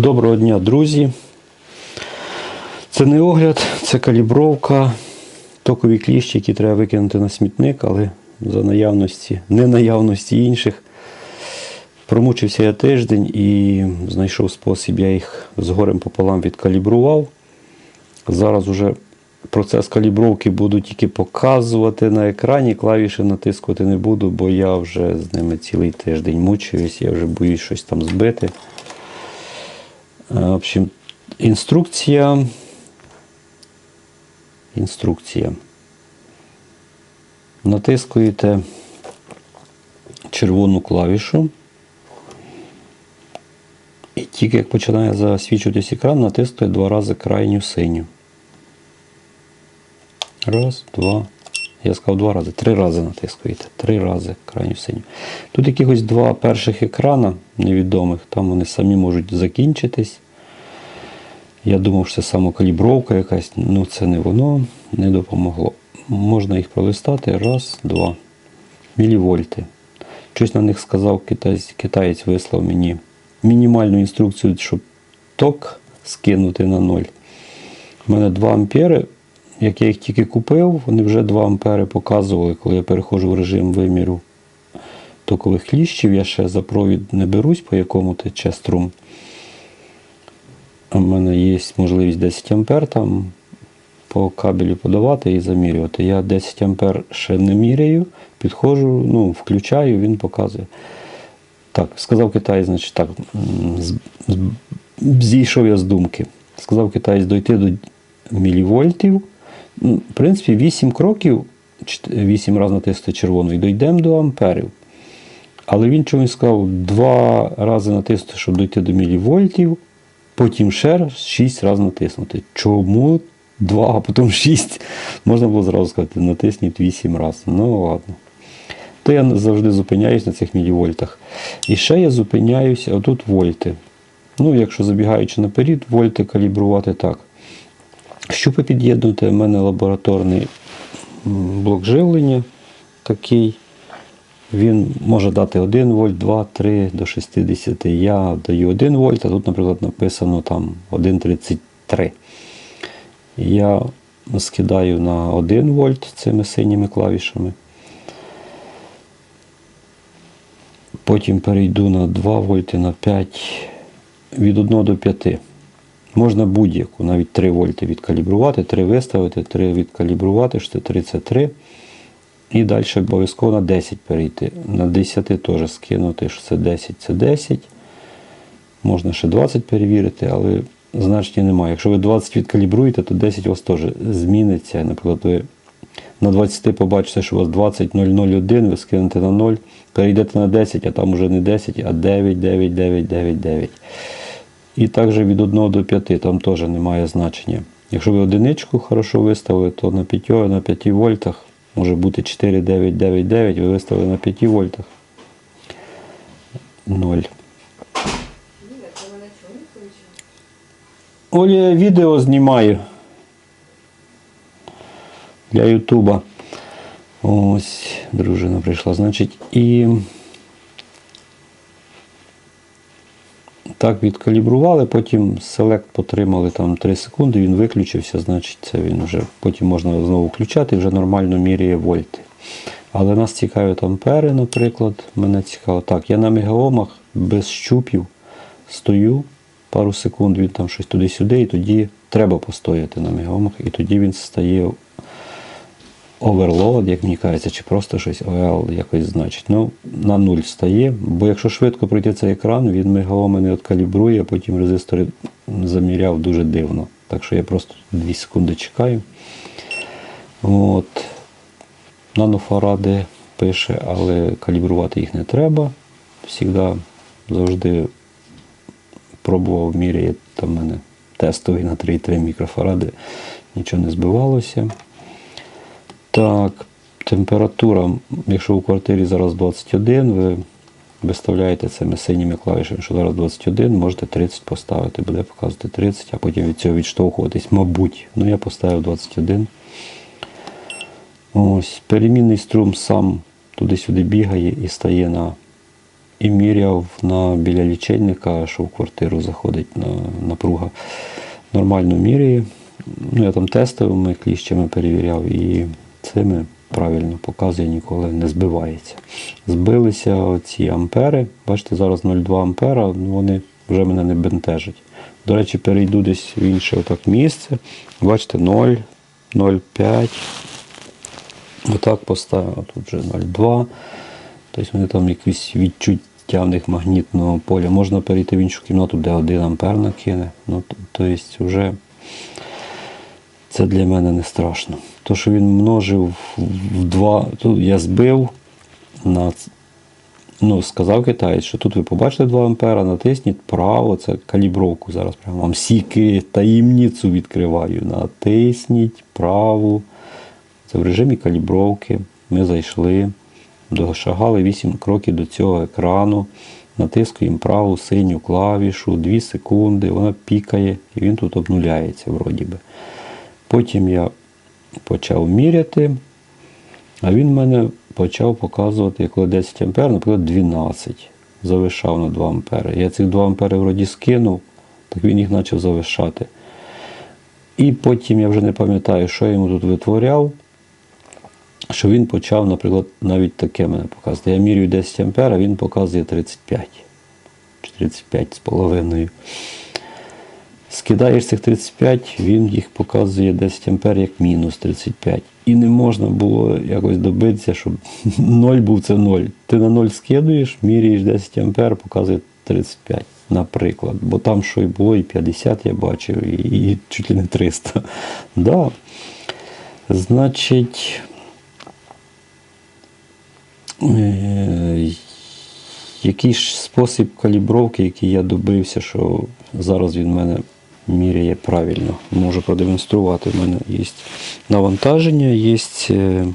Доброго дня, друзі. Це не огляд, це калібровка, токові кліщі, які треба викинути на смітник, але за наявності, не наявності інших. Промучився я тиждень і знайшов спосіб, я їх з горем пополам відкалібрував. Зараз уже процес калібровки буду тільки показувати на екрані, клавіші натискувати не буду, бо я вже з ними цілий тиждень мучуюсь, я вже боюсь щось там збити. Е, В общем, інструкція. Інструкція. Натискуєте червону клавішу. І тільки як починає засвічуватись екран, натискуєте два рази крайню синю. Раз, два. Я сказав два рази. Три рази натискуєте. Три рази крайню синю. Тут якихось два перших екрана невідомих, там вони самі можуть закінчитись. Я думав, що це самокалібровка якась, ну це не воно, не допомогло. Можна їх пролистати. Раз, два. Мілівольти. Щось на них сказав китаєць, китаєць вислав мені мінімальну інструкцію, щоб ток скинути на ноль. У мене 2 ампери. Як я їх тільки купив, вони вже 2 ампери показували, коли я переходжу в режим виміру токових кліщів. Я ще за провід не берусь, по якому тече струм. У мене є можливість 10 ампер там по кабелю подавати і замірювати. Я 10 ампер ще не міряю, підходжу, ну, включаю, він показує. Так, сказав китаєць, значить так, зійшов я з думки. Сказав китаєць дойти до мілівольтів. Ну, В принципі, 8 кроків, 8 разів натиснути червону, і дійдемо до амперів. Але він чомусь сказав, два рази натиснути, щоб дійти до мілівольтів, потім ще раз 6 разів натиснути. Чому 2, а потім 6? Можна було зразу сказати, натисніть 8 разів. Ну ладно. То я завжди зупиняюсь на цих мілівольтах. І ще я зупиняюся, отут вольти. Ну, якщо забігаючи наперед, вольти калібрувати так. Щупи під'єднути, в мене лабораторний блок живлення такий. Він може дати 1 вольт, 2, 3 до 60. Я даю 1 вольт, а тут, наприклад, написано там 1,33. Я скидаю на 1 вольт цими синіми клавішами. Потім перейду на 2 вольти, на 5, від 1 до 5. Можна будь-яку, навіть 3 вольти відкалібрувати, 3 виставити, 3 відкалібрувати, що 33. І далі обов'язково на 10 перейти. На 10 теж скинути, що це 10, це 10. Можна ще 20 перевірити, але значення немає. Якщо ви 20 відкалібруєте, то 10 у вас теж зміниться. Наприклад, ви на 20 побачите, що у вас 20,001, ви скинете на 0, перейдете на 10, а там вже не 10, а 9, 9, 9, 9, 9. І також від 1 до 5 там теж немає значення. Якщо ви одиничку хорошо виставили, то на 5, на 5 вольтах може бути 4, 9, 9, 9, ви виставили на 5 вольтах. 0. Оля я відео знімаю для Ютуба. Ось, дружина прийшла. Значить, і так відкалібрували, потім селект потримали там 3 секунди, він виключився, значить, це він вже потім можна знову включати і вже нормально міряє вольти. Але нас цікавить ампери, наприклад. Мене цікаво. Так, я на мегаомах без щупів стою пару секунд, він там щось туди-сюди, і тоді треба постояти на мегаомах, і тоді він стає оверлоад, як мені кажеться, чи просто щось OL якось значить. Ну, на нуль стає, бо якщо швидко пройти цей екран, він мегаоми не откалібрує, а потім резистори заміряв дуже дивно. Так що я просто 2 секунди чекаю. От. Нанофаради пише, але калібрувати їх не треба. Всігда завжди пробував міряє там мене тестовий на 3,3 мікрофаради, нічого не збивалося. Так, температура, якщо у квартирі зараз 21, ви виставляєте цими синіми клавішами, що зараз 21, можете 30 поставити, буде показувати 30, а потім від цього відштовхуватись, мабуть. Ну, я поставив 21. Ось, перемінний струм сам туди-сюди бігає і стає на і міряв на, біля лічильника, що в квартиру заходить на, напруга. Нормально міряє. Ну, я там тестовими кліщами перевіряв і цими правильно показує, ніколи не збивається. Збилися ці ампери. Бачите, зараз 0,2 ампера, ну, вони вже мене не бентежать. До речі, перейду десь в інше отак місце. Бачите, 0, 0,5. Отак поставив, тут вже 0,2. Тобто вони там якісь відчуття в них магнітного поля. Можна перейти в іншу кімнату, де 1 ампер накине. Ну, тобто вже це для мене не страшно. То, що він множив в два, тут я збив на ну, сказав китаєць, що тут ви побачите 2 ампера, натисніть право, це калібровку зараз прямо вам сіки таємницю відкриваю. Натисніть праву. Це в режимі калібровки. Ми зайшли, дошагали 8 кроків до цього екрану, натискуємо праву синю клавішу, 2 секунди, вона пікає і він тут обнуляється вроді би. Потім я почав міряти, а він мене почав показувати, коли 10 А, наприклад, 12. Завишав на 2 А. Я цих 2 А вроді скинув, так він їх почав завишати. І потім я вже не пам'ятаю, що я йому тут витворяв, що він почав, наприклад, навіть таке мене показувати. Я міряю 10 А, а він показує 35 чи 35 з половиною. Скидаєш цих 35, він їх показує 10 ампер як мінус 35. І не можна було якось добитися, щоб 0 був це 0. Ти на 0 скидуєш, міряєш 10 ампер, показує 35, наприклад. Бо там що і було, і 50 я бачив, і, і чуть ли не 300. Да. Значить, е, який ж спосіб калібровки, який я добився, що зараз він мене міряє правильно. Можу продемонструвати. У мене є навантаження, є, е,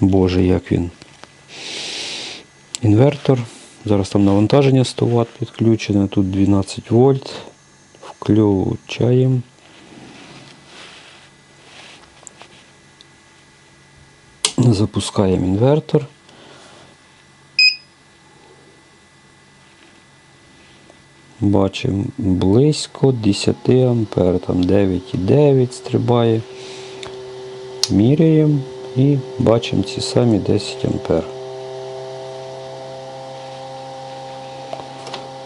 боже, як він. Інвертор. Зараз там навантаження 100 Вт підключене, тут 12 вольт. Включаємо. Запускаємо інвертор. Бачимо близько 10 ампер, там 9,9 стрибає. Міряємо і бачимо ці самі 10 ампер.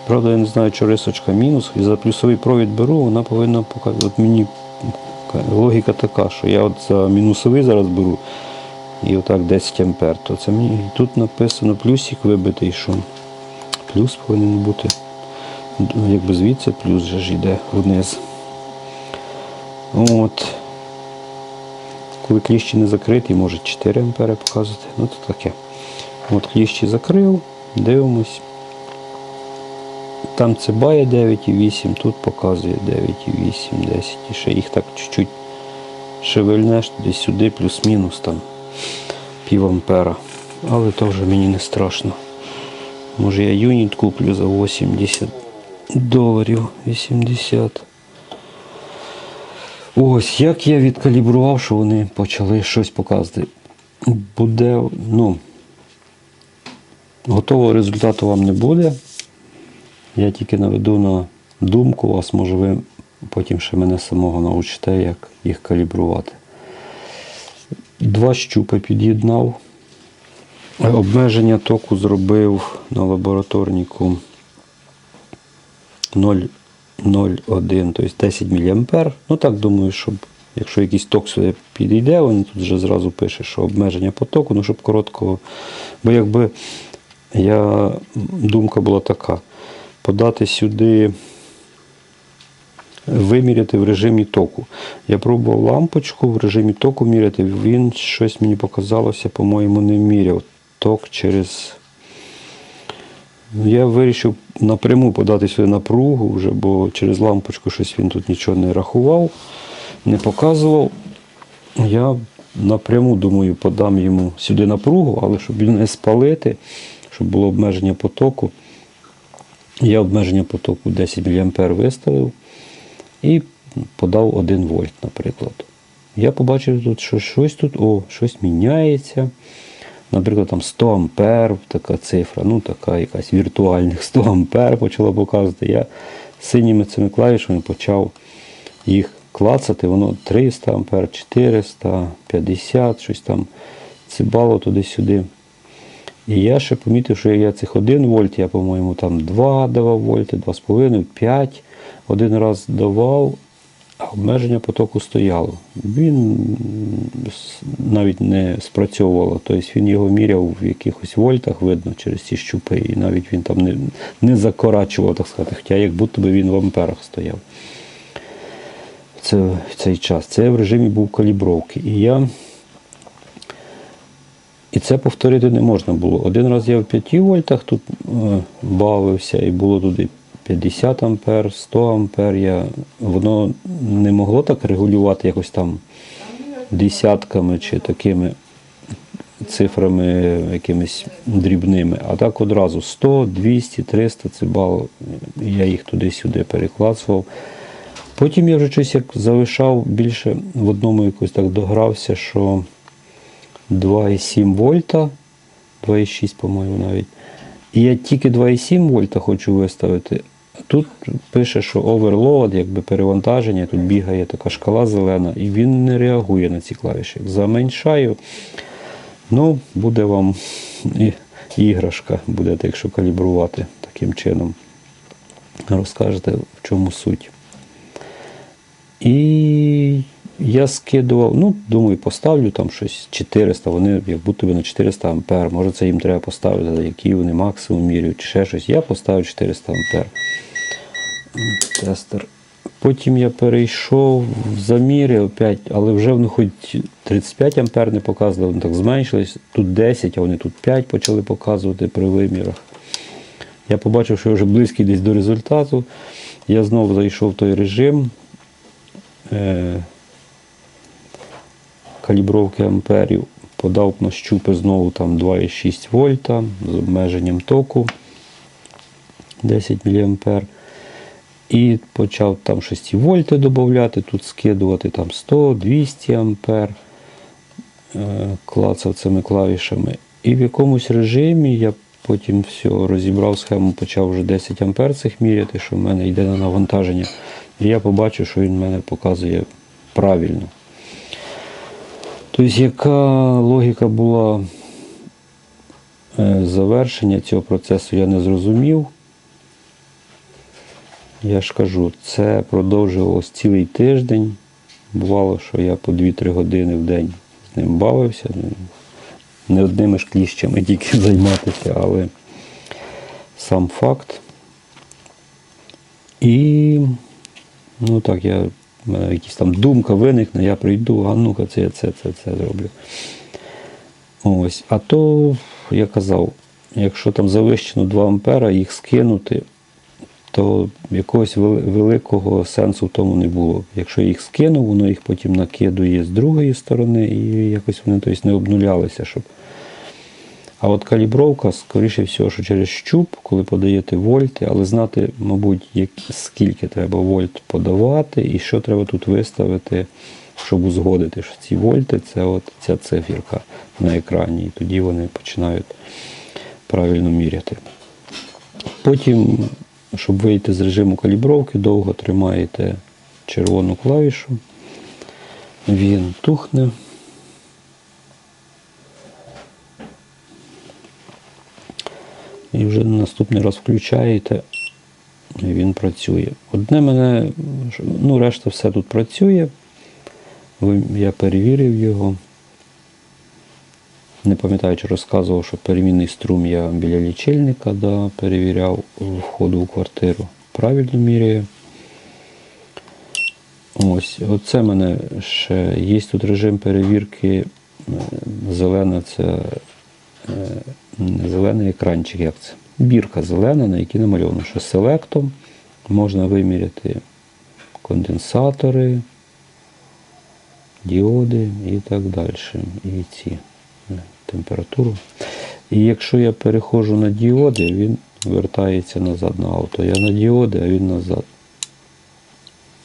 Правда, я не знаю, чи рисочка мінус. І за плюсовий провід беру, вона повинна показати. От мені логіка така, що я от за мінусовий зараз беру і отак 10 ампер. То це мені тут написано плюсик вибитий, що плюс повинен бути. Ну, Якби звідси плюс же ж йде вниз. От. Коли кліщі не закриті, може 4 ампери показувати. Ну то таке. От кліщі закрив, дивимось. Там цибає 9,8, тут показує 9,8, 10. І ще їх так чуть-чуть шевельнеш туди сюди, плюс-мінус там пів ампера. Але то вже мені не страшно. Може я юніт куплю за 80 доларів 80. Ось як я відкалібрував, що вони почали щось показувати. Буде, ну, готового результату вам не буде. Я тільки наведу на думку вас, може ви потім ще мене самого научите, як їх калібрувати. Два щупи під'єднав. Обмеження току зробив на лабораторніку 0,01, тобто 10 мА. Ну так думаю, щоб якщо якийсь ток сюди підійде, він тут вже зразу пише, що обмеження потоку, ну щоб короткого. Бо якби я, думка була така, подати сюди, виміряти в режимі току. Я пробував лампочку в режимі току міряти, він щось мені показалося, по-моєму, не міряв. Ток через Я вирішив напряму подати сюди напругу вже, бо через лампочку щось він тут нічого не рахував, не показував. Я напряму думаю, подам йому сюди напругу, але щоб він не спалити, щоб було обмеження потоку. Я обмеження потоку 10 мА виставив і подав 1 вольт, наприклад. Я побачив тут, що щось тут, о, щось міняється. Наприклад, там 100 ампер, така цифра, ну така якась віртуальних 100 ампер почала показувати. Я синіми цими клавішами почав їх клацати, воно 300 ампер, 400, 50, щось там цибало туди-сюди. І я ще помітив, що я цих 1 вольт, я, по-моєму, там 2 давав вольти, 2,5, 5 один раз давав, а обмеження потоку стояло. Він навіть не спрацьовувало. Тобто він його міряв в якихось вольтах, видно, через ці щупи, і навіть він там не, не закорачував, так сказати, хоча як будто би він в амперах стояв. Це, в цей час. Це в режимі був калібровки. І я і це повторити не можна було. Один раз я в 5 вольтах тут е, бавився, і було туди 50 ампер, 100 ампер. Я, воно не могло так регулювати якось там десятками чи такими цифрами якимись дрібними. А так одразу 100, 200, 300 це бал. Я їх туди-сюди переклацував. Потім я вже щось як залишав більше в одному якось так догрався, що 2,7 вольта, 2,6, по-моєму, навіть. І я тільки 2,7 вольта хочу виставити. Тут пише, що overload, якби перевантаження, тут бігає така шкала зелена, і він не реагує на ці клавіші. Заменшаю. Ну, буде вам і іграшка, будете, якщо калібрувати таким чином. Розкажете, в чому суть. І я скидував, ну, думаю, поставлю там щось 400, вони як будто би на 400 ампер. Може це їм треба поставити, який вони максимум міряють, чи ще щось. Я поставив 400 ампер. Тестер. Потім я перейшов в заміри опять, але вже вони хоч 35 ампер не показували, вони так зменшились. Тут 10, а вони тут 5 почали показувати при вимірах. Я побачив, що я вже близький десь до результату. Я знову зайшов в той режим е, калібровки амперів, подав на щупи знову там 2,6 вольта з обмеженням току 10 мА. І почав там 6 вольти додати, тут скидувати там 100, 200 ампер, е, клацав цими клавішами. І в якомусь режимі я потім все розібрав схему, почав вже 10 ампер цих міряти, що в мене йде на навантаження. І я побачив, що він мене показує правильно. Тобто, яка логіка була е, завершення цього процесу, я не зрозумів. Я ж кажу, це продовжувалось цілий тиждень. Бувало, що я по 2-3 години в день з ним бавився. Не одними ж кліщами тільки займатися, але сам факт. І ну так, я, в там думка виникне, я прийду, а ну-ка, це це, це, це зроблю. Ось. А то, я казав, якщо там завищено 2 ампера, їх скинути, то якогось великого сенсу в тому не було. Якщо їх скинув, воно їх потім накидує з другої сторони і якось вони тобто, не обнулялися. Щоб... А от калібровка, скоріше всього, що через щуп, коли подаєте вольти, але знати, мабуть, як, скільки треба вольт подавати і що треба тут виставити, щоб узгодити, що ці вольти це от ця циферка на екрані. І тоді вони починають правильно міряти. Потім, щоб вийти з режиму калібровки, довго тримаєте червону клавішу. Він тухне. І вже наступний раз включаєте, і він працює. Одне мене, ну, решта все тут працює. Я перевірив його. Не пам'ятаю, чи розказував, що перемінний струм я біля лічильника да, перевіряв входу у квартиру. Правильно міряє. Ось, оце мене ще є тут режим перевірки. е, Зелена це е, не зелений екранчик, як це? Бірка зелена, на якій намальовано, що селектом можна виміряти конденсатори, діоди і так далі. І ці температуру. І якщо я переходжу на діоди, він вертається назад на авто. Я на діоди, а він назад.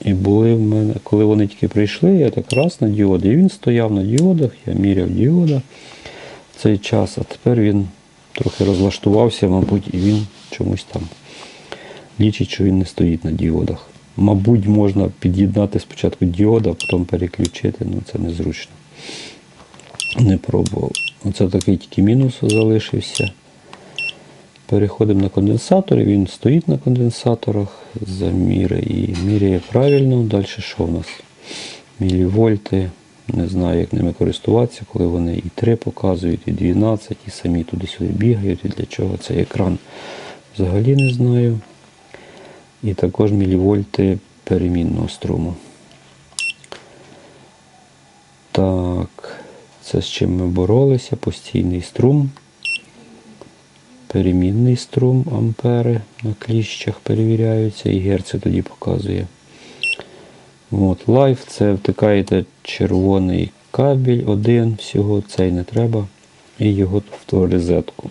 І були в мене, коли вони тільки прийшли, я так раз на діоди. І він стояв на діодах, я міряв діода. цей час, а тепер він трохи розлаштувався, мабуть, і він чомусь там лічить, що він не стоїть на діодах. Мабуть, можна під'єднати спочатку діода, а потім переключити, ну це незручно. Не пробував. Оце такий тільки мінус залишився. Переходимо на конденсатори, він стоїть на конденсаторах, заміри і міряє правильно. Далі що в нас? Мілівольти. Не знаю, як ними користуватися, коли вони і 3 показують, і 12, і самі туди-сюди бігають, і для чого цей екран взагалі не знаю. І також мілівольти перемінного струму. Так, це з чим ми боролися? Постійний струм. Перемінний струм ампери на кліщах перевіряються, і герци тоді показує. От, лайф це втикаєте червоний кабель, один всього, цей не треба, і його в ту розетку.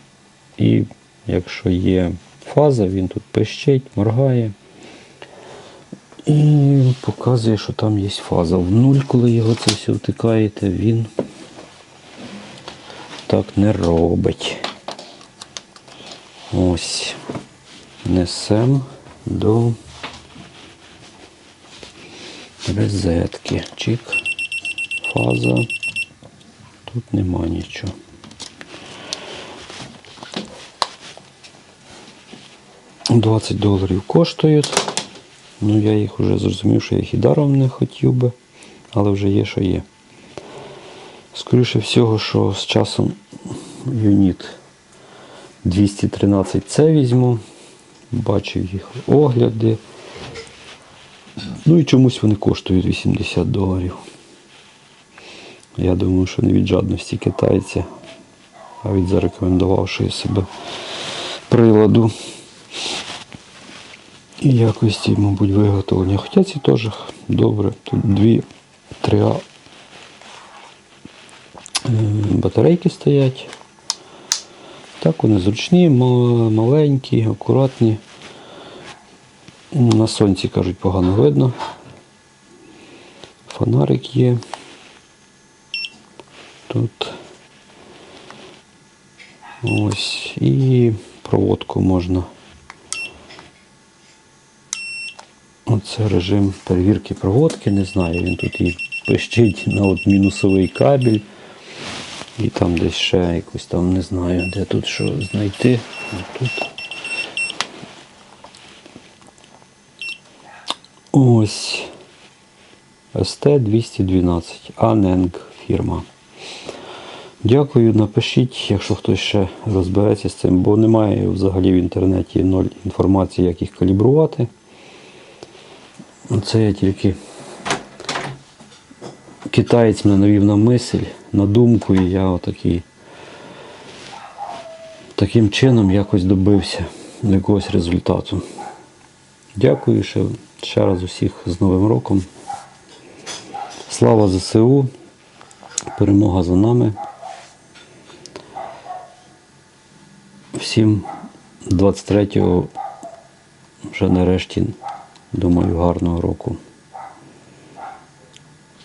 І якщо є фаза, він тут пищить, моргає. І показує, що там є фаза. В нуль, коли його це все втикаєте, він так не робить. Ось. Несем до розетки. Чик. Фаза. Тут нема нічого. Двадцять доларів коштують. Ну, я їх вже зрозумів, що я їх і даром не хотів би, але вже є, що є. Скоріше всього, що з часом юніт 213C візьму. Бачив їх огляди. Ну і чомусь вони коштують 80 доларів. Я думаю, що не від жадності китайця, а від зарекомендувавшої себе приладу і якості, мабуть, виготовлення. Хоча ці теж добре. Тут дві 3А е, батарейки стоять. Так, вони зручні, маленькі, акуратні. На сонці, кажуть, погано видно. Фонарик є. Тут ось і проводку можна. Оце режим перевірки проводки, не знаю, він тут і пищить на от мінусовий кабель. І там десь ще якось там не знаю, де тут що знайти. Тут. Ось ST212, Aneng фірма. Дякую, напишіть, якщо хтось ще розбереться з цим, бо немає взагалі в інтернеті ноль інформації, як їх калібрувати. Це я тільки китаєць мене навів на мисль, на думку, і я отакий таким чином якось добився до якогось результату. Дякую ще, ще раз усіх з Новим роком. Слава ЗСУ. Перемога за нами. Всім 23-го вже нарешті, думаю, гарного року.